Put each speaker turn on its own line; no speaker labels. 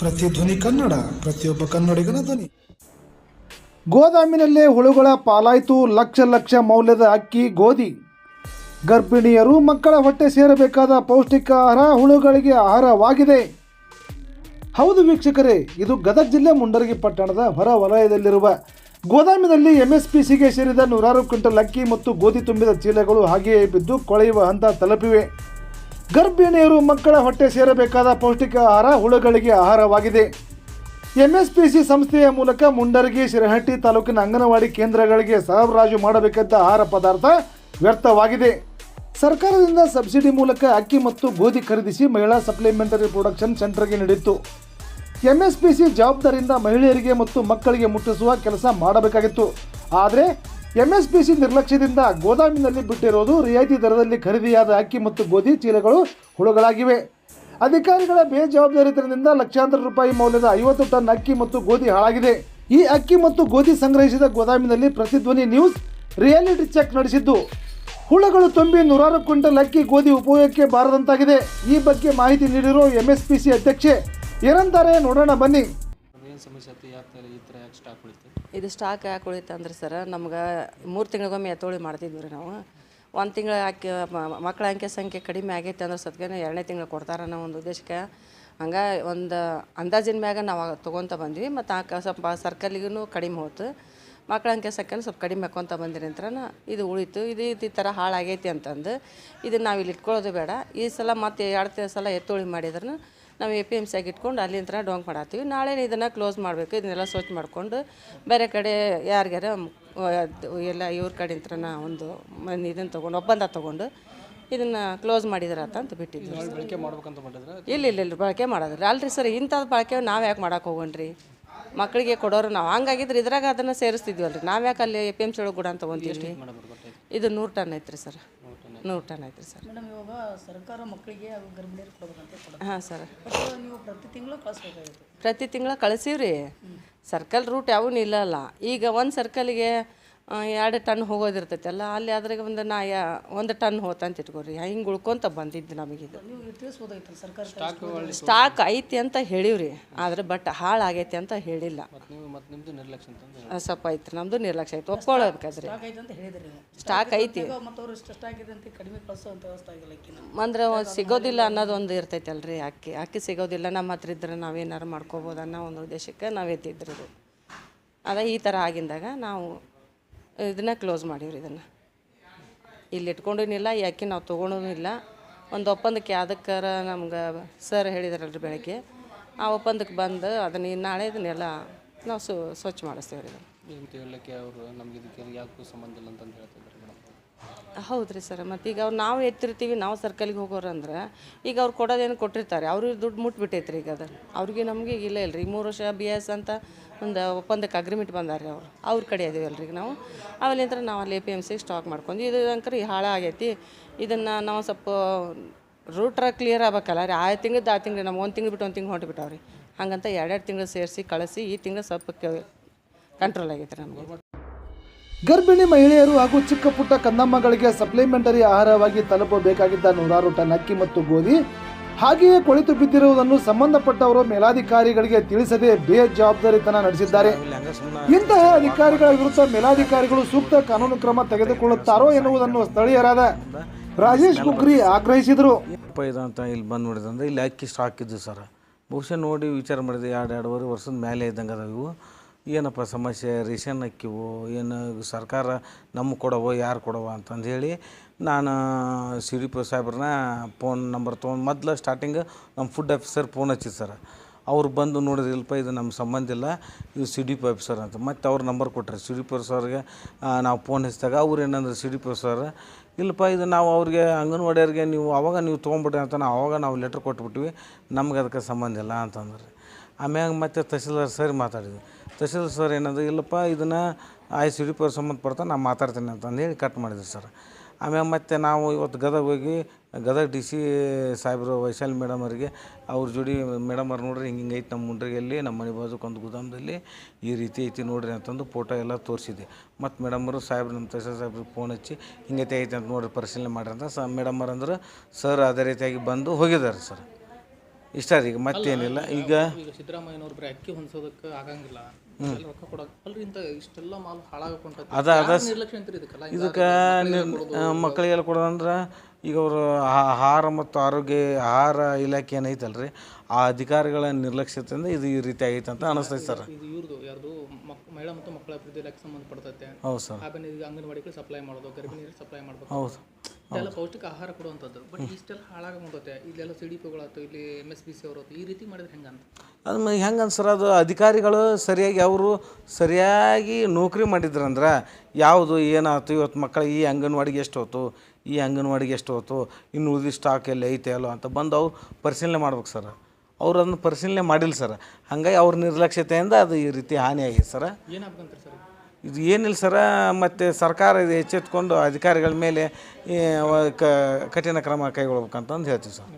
ಪ್ರತಿಧ್ವನಿ ಕನ್ನಡ, ಪ್ರತಿಯೊಬ್ಬ ಕನ್ನಡಿಗನ ಧ್ವನಿ.
ಗೋದಾಮಿನಲ್ಲೇ ಹುಳುಗಳ ಪಾಲಾಯಿತು ಲಕ್ಷ ಲಕ್ಷ ಮೌಲ್ಯದ ಅಕ್ಕಿ, ಗೋಧಿ. ಗರ್ಭಿಣಿಯರು ಮಕ್ಕಳ ಹೊಟ್ಟೆ ಸೇರಬೇಕಾದ ಪೌಷ್ಟಿಕ ಆಹಾರ ಹುಳುಗಳಿಗೆ ಆಹಾರವಾಗಿದೆ. ಹೌದು ವೀಕ್ಷಕರೇ, ಇದು ಗದಗ ಜಿಲ್ಲೆ ಮುಂಡರಗಿ ಪಟ್ಟಣದ ಹೊರ ವಲಯದಲ್ಲಿರುವ ಗೋದಾಮಿನಲ್ಲಿ ಎಂಎಸ್ಪಿಸಿಗೆ ಸೇರಿದ ನೂರಾರು ಕ್ವಿಂಟಲ್ ಅಕ್ಕಿ ಮತ್ತು ಗೋಧಿ ತುಂಬಿದ ಚೀಲಗಳು ಹಾಗೆಯೇ ಬಿದ್ದು ಕೊಳೆಯುವ ಹಂತ ತಲುಪಿವೆ. ಗರ್ಭಿಣಿಯರು ಮಕ್ಕಳ ಹೊಟ್ಟೆ ಸೇರಬೇಕಾದ ಪೌಷ್ಟಿಕ ಆಹಾರ ಹುಳುಗಳಿಗೆ ಆಹಾರವಾಗಿದೆ. ಎಂಎಸ್ಪಿಸಿ ಸಂಸ್ಥೆಯ ಮೂಲಕ ಮುಂಡರಗಿ, ಶಿರಹಟ್ಟಿ ತಾಲೂಕಿನ ಅಂಗನವಾಡಿ ಕೇಂದ್ರಗಳಿಗೆ ಸರಬರಾಜು ಮಾಡಬೇಕಾದ ಆಹಾರ ಪದಾರ್ಥ ವ್ಯರ್ಥವಾಗಿದೆ. ಸರ್ಕಾರದಿಂದ ಸಬ್ಸಿಡಿ ಮೂಲಕ ಅಕ್ಕಿ ಮತ್ತು ಗೋಧಿ ಖರೀದಿಸಿ ಮಹಿಳಾ ಸಪ್ಲಿಮೆಂಟರಿ ಪ್ರೊಡಕ್ಷನ್ ಸೆಂಟರ್ಗೆ ನೀಡಿತ್ತು. ಎಂಎಸ್ಪಿಸಿ ಜವಾಬ್ದಾರಿಯಿಂದ ಮಹಿಳೆಯರಿಗೆ ಮತ್ತು ಮಕ್ಕಳಿಗೆ ಮುಟ್ಟಿಸುವ ಕೆಲಸ ಮಾಡಬೇಕಾಗಿತ್ತು. ಆದರೆ ಎಂಎಸ್ಪಿಸಿ ನಿರ್ಲಕ್ಷ್ಯದಿಂದ ಗೋದಾಮಿನಲ್ಲಿ ಬಿಟ್ಟಿರೋದು ರಿಯಾಯಿತಿ ದರದಲ್ಲಿ ಖರೀದಿಯಾದ ಅಕ್ಕಿ ಮತ್ತು ಗೋಧಿ ಚೀಲಗಳು ಹುಳುಗಳಾಗಿವೆ. ಅಧಿಕಾರಿಗಳ ಬೇಜವಾಬ್ದಾರಿತನದಿಂದ ಲಕ್ಷಾಂತರ ರೂಪಾಯಿ ಮೌಲ್ಯದ ಐವತ್ತು ಟನ್ ಅಕ್ಕಿ ಮತ್ತು ಗೋಧಿ ಹಾಳಾಗಿದೆ. ಈ ಅಕ್ಕಿ ಮತ್ತು ಗೋಧಿ ಸಂಗ್ರಹಿಸಿದ ಗೋದಾಮಿನಲ್ಲಿ ಪ್ರತಿಧ್ವನಿ ನ್ಯೂಸ್, ರಿಯಾಲಿಟಿ ಚೆಕ್ ನಡೆಸಿದ್ದು. ಹುಳುಗಳು ತುಂಬಿ ನೂರಾರು ಕ್ವಿಂಟಲ್ ಅಕ್ಕಿ ಗೋಧಿ ಉಪಯೋಗಕ್ಕೆ ಬಾರದಂತಾಗಿದೆ. ಈ ಬಗ್ಗೆ ಮಾಹಿತಿ ನೀಡಿರೋ ಎಂಎಸ್ಪಿಸಿ ಅಧ್ಯಕ್ಷೆ ಏನಂತಾರೆ ನೋಡೋಣ ಬನ್ನಿ.
ಸಮಸ್ಯೆ ಈ
ಇದು ಸ್ಟಾಕ್ ಯಾಕೆ ಉಳಿತು ಅಂದ್ರೆ ಸರ್ ನಮ್ಗೆ ಮೂರು ತಿಂಗಳಿಗೊಮ್ಮೆ ಎತ್ತೋಳಿ ಮಾಡ್ತಿದ್ವಿ ರೀ ನಾವು. ಒಂದು ತಿಂಗಳ ಹಾಕಿ ಮಕ್ಕಳ ಅಂಕೆ ಸಂಖ್ಯೆ ಕಡಿಮೆ ಆಗೈತೆ ಅಂದ್ರೆ ಸತ್ಗೆನೆ ಎರಡನೇ ತಿಂಗಳು ಕೊಡ್ತಾರೆ ಅನ್ನೋ ಒಂದು ಉದ್ದೇಶಕ್ಕೆ ಹಂಗೆ ಒಂದು ಅಂದಾಜಿನ ಮ್ಯಾಗ ನಾವು ತೊಗೊತ ಬಂದ್ವಿ ಮತ್ತು ಆ ಸ್ವಲ್ಪ ಸರ್ಕಲ್ಗೂ ಕಡಿಮೆ ಹೋಯ್ತು ಮಕ್ಕಳ ಅಂಕೆ ಸಂಖ್ಯೆನೂ ಸ್ವಲ್ಪ ಕಡಿಮೆ ಹಾಕ್ಕೊಂತ ಬಂದಿರಿ ಅಂತ ಇದು ಉಳಿತು. ಇದು ಈ ಥರ ಹಾಳಾಗೈತಿ ಅಂತಂದು ಇದನ್ನು ನಾವು ಇಲ್ಲಿ ಇಟ್ಕೊಳ್ಳೋದು ಬೇಡ. ಈ ಸಲ ಮತ್ತೆ ಎರಡು ಸಲ ಎತ್ತುಳಿ ಮಾಡಿದ್ರು ನಾವು ಎ ಪಿ ಎಂ ಸಿಯಾಗಿ ಇಟ್ಕೊಂಡು ಅಲ್ಲಿಂದ ಡೊಂಕ್ ಮಾಡತ್ತೀವಿ. ನಾಳೆ ಇದನ್ನು ಕ್ಲೋಸ್ ಮಾಡಬೇಕು. ಇದನ್ನೆಲ್ಲ ಸ್ವಚ್ಛ ಮಾಡಿಕೊಂಡು ಬೇರೆ ಕಡೆ ಯಾರಿಗಾರ ಎಲ್ಲ ಇವ್ರ ಕಡೆಯಿಂದ ನಾ ಒಂದು ಇದನ್ನು ತೊಗೊಂಡು ಒಪ್ಪಂದ ತೊಗೊಂಡು ಇದನ್ನು ಕ್ಲೋಸ್ ಮಾಡಿದ್ರಾತ ಅಂತ ಬಿಟ್ಟಿದ್ವಿ. ಇಲ್ಲ ಇಲ್ಲ ಇಲ್ಲ ಬಳಕೆ ಮಾಡೋದ್ರಿ ಅಲ್ರಿ ಸರ್ ಇಂಥದ್ದು ಬಳಕೆ ನಾವು ಯಾಕೆ ಮಾಡಕ್ಕೆ ಹೋಗೋಣ್ರಿ? ಮಕ್ಕಳಿಗೆ ಕೊಡೋರು ನಾವು. ಹಂಗಾಗಿದ್ರೆ ಇದ್ರಾಗ ಅದನ್ನು ಸೇರಿಸ್ತಿದ್ವಲ್ರಿ. ನಾವು ಯಾಕೆ ಅಲ್ಲಿ ಎ ಪಿ ಎಂ ಸಿ ಒಳಗೆ ಗುಡ ಅಂತ ತೊಗೊಂತೀವಿ ಇದು ನೂರು ಟನ್ ಐತ್ರಿ ಸರ್. ನೂರು ಟನ್ ಐತ್ರಿ ಸರ್.
ಮೇಡಮ್ ಇವಾಗ ಸರ್ಕಾರ ಮಕ್ಕಳಿಗೆ ಹಾಗೂ ಗರ್ಭಿಣಿಯರು ಕೊಡಬೇಕಂತ
ಹಾಂ ಸರ್.
ನೀವು ಪ್ರತಿ ತಿಂಗಳು ಕಳಿಸ್ಬೇಕಾಗಿತ್ತು.
ಪ್ರತಿ ತಿಂಗಳ ಕಳಿಸೀವ್ರಿ. ಸರ್ಕಲ್ ರೂಟ್ ಯಾವೂ ನಿಲ್ಲಲ್ಲ ಈಗ ಒಂದು ಸರ್ಕಲಿಗೆ ಎರಡು ಟನ್ ಹೋಗೋದಿರ್ತೈತಲ್ಲ ಅಲ್ಲಿ ಅದ್ರಾಗ ಒಂದು ನಾ ಯಾ ಒಂದು ಟನ್ ಹೋತಂತ ಇಟ್ಕೋರಿ ಹಿಂಗೆ ಉಳ್ಕೊಂತ ಬಂದಿದ್ದು ನಮಗಿದು
ನೀವು ತಿಳಿಸ್ಬೋದಾಗಿತ್ತು ಸರ್ಕಾರ
ಸ್ಟಾಕ್ ಐತಿ ಅಂತ ಹೇಳಿವ್ರಿ ಆದ್ರೆ ಬಟ್ ಹಾಳಾಗೈತಿ ಅಂತ ಹೇಳಿಲ್ಲ. ಸ್ವಲ್ಪ ಐತ್ರಿ ನಮ್ದು ನಿರ್ಲಕ್ಷ್ಯ ಐತಿ ಒಪ್ಕೊಳ್ಳೋದ್ರಿ
ಸ್ಟಾಕ್ ಐತೆ.
ಅಂದ್ರೆ ಸಿಗೋದಿಲ್ಲ ಅನ್ನೋದು ಒಂದು ಇರ್ತೈತಲ್ರಿ ಅಕ್ಕಿ. ಅಕ್ಕಿ ಸಿಗೋದಿಲ್ಲ ನಮ್ಮ ಹತ್ರ ಇದ್ರೆ ನಾವೇನಾರು ಮಾಡ್ಕೋಬೋದು ಅನ್ನೋ ಒಂದು ಉದ್ದೇಶಕ್ಕೆ ನಾವು ಎತ್ತಿದ್ರಿ ಅದ ಈ ಥರ ಆಗಿಂದಾಗ ನಾವು ಇದನ್ನ ಕ್ಲೋಸ್ ಮಾಡೀವ್ರಿ ಇದನ್ನು. ಇಲ್ಲಿ ಇಟ್ಕೊಂಡಿನಿಲ್ಲ ಯಾಕೆ ನಾವು ತೊಗೊಂಡೂ ಇಲ್ಲ ಒಂದು ಒಪ್ಪಂದಕ್ಕೆ ಅದಕ್ಕಾರ ನಮ್ಗೆ ಸರ್ ಹೇಳಿದಾರಲ್ರಿ ಬೆಳಗ್ಗೆ, ಆ ಒಪ್ಪಂದಕ್ಕೆ ಬಂದು ಅದನ್ನ ನಾಳೆ ಇದನ್ನೆಲ್ಲ ನಾವು ಸು, ಸ್ವಚ್ಛ ಮಾಡಿಸ್ತೇವೆ ರೀ ಇದನ್ನು
ಅವರು ನಮ್ಗೆ ಇದಕ್ಕೆ ಯಾಕೂ ಸಂಬಂಧ ಇಲ್ಲ ಅಂತಂದು ಹೇಳ್ತಿದ್ದಾರೆ
ಹೌದು ರೀ ಸರ್, ಮತ್ತು ಈಗ ಅವ್ರು ನಾವು ಎತ್ತಿರ್ತೀವಿ, ನಾವು ಸರ್ಕಲ್ಗೆ ಹೋಗೋರು ಅಂದ್ರೆ ಈಗ ಅವ್ರು ಕೊಡೋದೇನು ಕೊಟ್ಟಿರ್ತಾರೆ, ಅವ್ರಿಗೆ ದುಡ್ಡು ಮುಟ್ಬಿಟ್ಟೈತೆ ರೀ ಈಗ ಅದು. ಅವ್ರಿಗೆ ನಮಗೆ ಈಗ ಇಲ್ಲ ಇಲ್ರಿ ಮೂರು ವರ್ಷ ಬಿ ಎಸ್ ಅಂತ ಒಂದು ಒಪ್ಪಂದಕ್ಕೆ ಅಗ್ರಿಮೆಂಟ್ ಬಂದಾರೆ ಅವ್ರು. ಅವ್ರ ಕಡೆ ಅಲ್ರಿ ಈಗ ನಾವು. ಅಲ್ಲಿಂದ ನಾವು ಅಲ್ಲಿ ಎ ಪಿ ಎಂ ಸಿಗೆ ಸ್ಟಾಕ್ ಮಾಡ್ಕೊಂಡು, ಇದು ಅಂಕರ್ ಹಾಳಾಗೈತಿ ಇದನ್ನು ನಾವು ಸ್ವಲ್ಪ ರೂಟ್ರ ಕ್ಲಿಯರ್ ಆಗ್ಬೇಕಲ್ಲ ರೀ, ಆ ತಿಂಗ್ಳದ್ದು ಆ ತಿಂಗಳು ನಾವು ಒಂದು ತಿಂಗ್ಳು ಬಿಟ್ಟು ಒಂದು ತಿಂಗಳು ಹೊಂಟು ಹಾಗಂತ ಎರಡೆರಡು ತಿಂಗಳು ಸೇರಿಸಿ, ಕಳಿಸಿ, ಈ ತಿಂಗಳು ಸ್ವಲ್ಪ ಕಂಟ್ರೋಲ್ ಆಗೈತೆ ನಮಗೆ.
ಗರ್ಭಿಣಿ ಮಹಿಳೆಯರು ಹಾಗೂ ಚಿಕ್ಕ ಪುಟ್ಟ ಕಂದಮ್ಮಗಳಿಗೆ ಸಪ್ಲಿಮೆಂಟರಿ ಆಹಾರವಾಗಿ ತಲುಪಬೇಕಾಗಿದ್ದ ನೂರಾರು ಟನ್ ಅಕ್ಕಿ ಮತ್ತು ಗೋಧಿ. ಹಾಗೆಯೇ ಕೊಳಿತು ಬಿದ್ದಿರುವುದನ್ನು ಸಂಬಂಧಪಟ್ಟವರು ಮೇಲಾಧಿಕಾರಿಗಳಿಗೆ ತಿಳಿಸದೆ ಬೇಜವಾಬ್ದಾರಿತನ ನಡೆಸಿದ್ದಾರೆ. ಇಂತಹ ಅಧಿಕಾರಿಗಳ ವಿರುದ್ಧ ಮೇಲಾಧಿಕಾರಿಗಳು ಸೂಕ್ತ ಕಾನೂನು ಕ್ರಮ ತೆಗೆದುಕೊಳ್ಳುತ್ತಾರೋ ಎನ್ನುವುದನ್ನು ಸ್ಥಳೀಯರಾದ ರಾಜೇಶ್ ಕುಗ್ರಿ ಆಗ್ರಹಿಸಿದರು.
ಅಪ್ಪ ಇದು ಅಂತ ಇಲ್ಲಿ ಬಂದು ಇಲ್ಲಿ ಅಕ್ಕಿ ಸ್ಟಾಕ್ ಇದ್ದು ಸರ್. ಬಹುಶಃ ನೋಡಿ ವಿಚಾರ ಮಾಡಿದೆ ಎರಡು ಎರಡೂವರೆ ವರ್ಷದ ಮೇಲೆ ಇದ್ದಂಗೆ ಅದಾವ ಇವು. ಏನಪ್ಪ ಸಮಸ್ಯೆ, ರೇಷನ್ ಅಕ್ಕಿವು, ಏನು ಸರ್ಕಾರ ನಮ್ಗೆ ಕೊಡವೋ, ಯಾರು ಕೊಡವ ಅಂತಂದು ಹೇಳಿ ನಾನು ಸಿ ಡಿ ಪಿ ಸಾಹೇಬ್ರನ್ನ ಫೋನ್ ನಂಬರ್ ತೊಗೊಂಡು ಮೊದಲು ಸ್ಟಾರ್ಟಿಂಗ್ ನಮ್ಮ ಫುಡ್ ಆಫೀಸರ್ ಫೋನ್ ಹಚ್ಚಿದ್ದು ಸರ್. ಅವ್ರು ಬಂದು ನೋಡಿದ್ರೆ, ಇಲ್ಲಪ್ಪ, ಇದು ನಮ್ಮ ಸಂಬಂಧ ಇಲ್ಲ, ಇದು ಸಿ ಡಿ ಪಿ ಆಫೀಸರ್ ಅಂತ. ಮತ್ತು ಅವ್ರ ನಂಬರ್ ಕೊಟ್ಟರೆ ಸಿ ಡಿ ಪಿ ಸರ್ಗೆ ನಾವು ಫೋನ್ ಹಚ್ಚಿದಾಗ ಅವ್ರು ಏನಂದ್ರೆ ಸಿ ಡಿ ಪಿ ಸರ್, ಇಲ್ಲಪ್ಪ, ಇದು ನಾವು ಅವ್ರಿಗೆ ಅಂಗನವಾಡಿಯವ್ರಿಗೆ ನೀವು ಅವಾಗ ನೀವು ತೊಗೊಂಬಿಟ್ರಿ ಅಂತ ನಾವು ಅವಾಗ ನಾವು ಲೆಟ್ರ್ ಕೊಟ್ಬಿಟ್ವಿ. ನಮ್ಗೆ ಅದಕ್ಕೆ ಸಂಬಂಧ ಇಲ್ಲ ಅಂತಂದ್ರೆ. ಆಮ್ಯಾಗ ಮತ್ತೆ ತಹಸೀಲ್ದಾರ್ ಸರಿ ಮಾತಾಡಿದ್ವಿ ತಹಸೀಲ್ದಾರ್ ಸರ್ ಏನಂದ್ರೆ, ಇಲ್ಲಪ್ಪ, ಇದನ್ನು ಆಯ್ ಸಿ ಡಿ ಪಿ ಸಂಬಂಧಪಡ್ತಾ ನಾನು ಮಾತಾಡ್ತೀನಿ ಅಂತಂದು ಹೇಳಿ ಕಟ್ ಮಾಡಿದ್ರು ಸರ್. ಆಮ್ಯಾಗ ಮತ್ತೆ ನಾವು ಇವತ್ತು ಗದಗ ಹೋಗಿ, ಗದಗ ಡಿ ಸಿ ಸಾಹೇಬರು ವೈಶಾಲಿ ಮೇಡಮ್ ಅವರಿಗೆ, ಅವ್ರ ಜೋಡಿ ಮೇಡಮ್ ಅವ್ರು ನೋಡ್ರಿ, ಹಿಂಗೆ ಹಿಂಗೆ ಐತೆ ನಮ್ಮ ಮುಂಡ್ರಿಗೆಲ್ಲಿ ನಮ್ಮ ಮನೆ ಬಾಜುಕೊಂದು ಗೋದಾಮದಲ್ಲಿ ಈ ರೀತಿ ಐತಿ ನೋಡ್ರಿ ಅಂತಂದು ಫೋಟೋ ಎಲ್ಲ ತೋರಿಸಿದೆ ಮತ್ತು ಮೇಡಮರು ಸಾಹೇಬ್ರು ನಮ್ಮ ತಹಸೀಲ್ ಸಾಹೇಬ್ರಿಗೆ ಫೋನ್ ಹಚ್ಚಿ ಹಿಂಗೈತೆ ಐತೆ ಅಂತ ನೋಡ್ರಿ ಪರಿಶೀಲನೆ ಮಾಡ್ರಿ ಅಂತ ಸ ಮೇಡಮ್ ಅವ್ರು ಅಂದ್ರೆ, ಸರ್, ಅದೇ ರೀತಿಯಾಗಿ ಬಂದು ಹೋಗಿದ್ದಾರೆ ಸರ್. ಇಷ್ಟ ರೀ, ಈಗ ಮತ್ತೇನಿಲ್ಲ. ಈಗ
ಸಿದ್ದರಾಮಯ್ಯನವ್ರ ಅಕ್ಕಿ ಹೊಂದ್ಸೋದಕ್ಕೆ ಆಗಂಗಿಲ್ಲ. ರೊಕ್ಕ ಕೊಡೋಕೆ ಅಲ್ರಿ ಇಂಥ ಇಷ್ಟೆಲ್ಲ ಮಾಲ್ ಹಾಳಾಗಕೊಂಟೈತಿ
ಅದ ಅದ
ನಿರ್ಲಕ್ಷ್ಯ ಅಂತೀರಿ ಇದಕ್ಕೆಲ್ಲ?
ಇದಕ್ಕೆ ಮಕ್ಕಳಿಗೆಲ್ಲ ಕೊಡೋದಂದ್ರೆ ಈಗ ಅವರು ಆಹಾರ ಮತ್ತು ಆರೋಗ್ಯ ಆಹಾರ ಇಲಾಖೆ ಏನೈತಲ್ರಿ? ಆ ಅಧಿಕಾರಿಗಳ ನಿರ್ಲಕ್ಷ್ಯತೆಯಿಂದ ಇದು ಈ ರೀತಿ ಆಗೈತೆ ಅಂತ ಅನಿಸ್ತೈತೆ ಸರ್.
ಇದು ಇವ್ರದ್ದು ಯಾರ್ದು? ಮಹಿಳಾ ಮತ್ತು ಮಕ್ಕಳ ಅಭಿವೃದ್ಧಿ ಇಲಾಖೆ ಸಂಬಂಧಪಡ್ತೈತೆ.
ಹೌದು ಸರ್.
ಆಮೇಲೆ ಈಗ ಅಂಗನವಾಡಿಗಳು ಸಪ್ಲೈ ಮಾಡೋದು ಗರ್ಭಿಣಿಯರಿಗೆ ಸಪ್ಲೈ ಮಾಡಬೇಕು.
ಹೌದು.
ಇದೆಲ್ಲ ಪೌಷ್ಟಿಕ ಆಹಾರ ಕೊಡುವಂಥದ್ದು. ಬಟ್ ಇಷ್ಟೆಲ್ಲ ಹಾಳಾಗಂತೈತೆ ಇಲ್ಲೆಲ್ಲ ಸಿ ಡಿ ಪಿಗಳಾಯ್ತು ಇಲ್ಲಿ ಎಂ ಎಸ್ ಬಿ ಸಿ ಅವರು ಈ ರೀತಿ ಮಾಡಿದ್ರೆ ಹೆಂಗಂತ?
ಅದು ಮ- ಹೆಂಗೆ ಅನ್ಸರ್? ಅದು ಅಧಿಕಾರಿಗಳು ಸರಿಯಾಗಿ ಅವರು ಸರಿಯಾಗಿ ನೌಕರಿ ಮಾಡಿದ್ರಂದ್ರೆ ಯಾವುದು ಏನಾಯ್ತು? ಇವತ್ತು ಮಕ್ಕಳಿಗೆ ಈ ಅಂಗನವಾಡಿಗೆ ಎಷ್ಟು ಹೋತು ಈ ಅಂಗನವಾಡಿಗೆ ಎಷ್ಟು ಹೋತು ಇನ್ನು ಉಳಿದ ಸ್ಟಾಕ್ ಎಲ್ಲಿ ಐತೆ ಅಲ್ಲೋ ಅಂತ ಬಂದು ಅವ್ರು ಪರಿಶೀಲನೆ ಮಾಡ್ಬೇಕು ಸರ್. ಅವ್ರು ಅದನ್ನು ಪರಿಶೀಲನೆ ಮಾಡಿಲ್ಲ ಸರ್. ಹಾಗಾಗಿ ಅವ್ರ ನಿರ್ಲಕ್ಷ್ಯತೆಯಿಂದ ಅದು ಈ ರೀತಿ ಹಾನಿಯಾಗಿದೆ ಸರ್.
ಏನಾಗ್ಬೇಕಂತ ಸರ್
ಇದು ಏನಿಲ್ಲ ಸರ ಮತ್ತು ಸರ್ಕಾರ ಇದು ಎಚ್ಚೆತ್ಕೊಂಡು ಅಧಿಕಾರಿಗಳ ಮೇಲೆ ಕಠಿಣ ಕ್ರಮ ಕೈಗೊಳ್ಬೇಕಂತಂದು ಹೇಳ್ತೀವಿ
ಸರ್.